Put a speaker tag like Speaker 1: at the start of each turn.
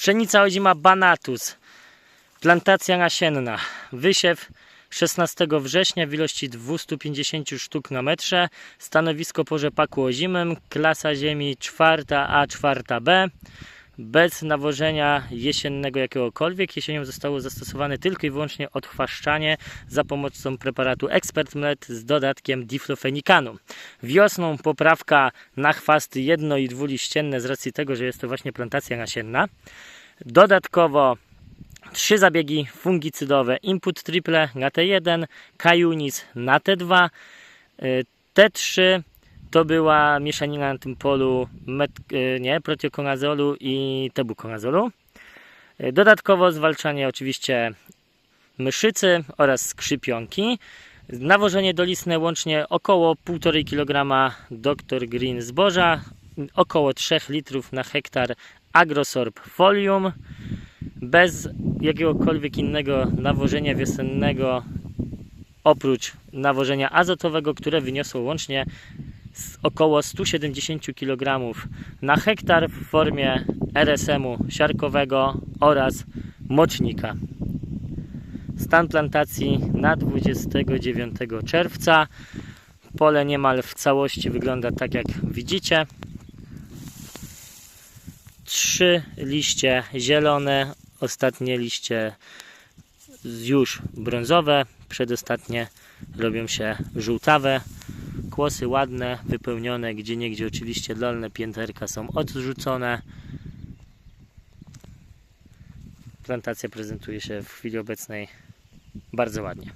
Speaker 1: Pszenica ozima Banatus. Plantacja nasienna. Wysiew 16 września w ilości 250 sztuk na metrze. Stanowisko po rzepaku ozimym. Klasa ziemi 4A, 4B. Bez nawożenia jesiennego jakiegokolwiek. Jesienią zostało zastosowane tylko i wyłącznie odchwaszczanie za pomocą preparatu Expert Med z dodatkiem diflofenikanu. Wiosną poprawka na chwasty jedno- i dwuliścienne z racji tego, że jest to właśnie plantacja nasienna. Dodatkowo trzy zabiegi fungicydowe Input Triple na T1, Kajunis na T2. Y, T3 to była mieszanina na tym polu met, y, nie, protiokonazolu i tebukonazolu. Y, Dodatkowo zwalczanie oczywiście myszycy oraz skrzypionki. Nawożenie dolistne łącznie około 1,5 kg Dr. Green zboża, około 3 litrów na hektar Agrosorb Folium bez jakiegokolwiek innego nawożenia wiosennego oprócz nawożenia azotowego, które wyniosło łącznie około 170 kg na hektar w formie RSM-u siarkowego oraz mocznika. Stan plantacji na 29 czerwca. Pole niemal w całości wygląda tak jak widzicie. Trzy liście zielone, ostatnie liście już brązowe, przedostatnie robią się żółtawe. Kłosy ładne, wypełnione, gdzie niegdzie oczywiście dolne pięterka są odrzucone. Plantacja prezentuje się w chwili obecnej bardzo ładnie.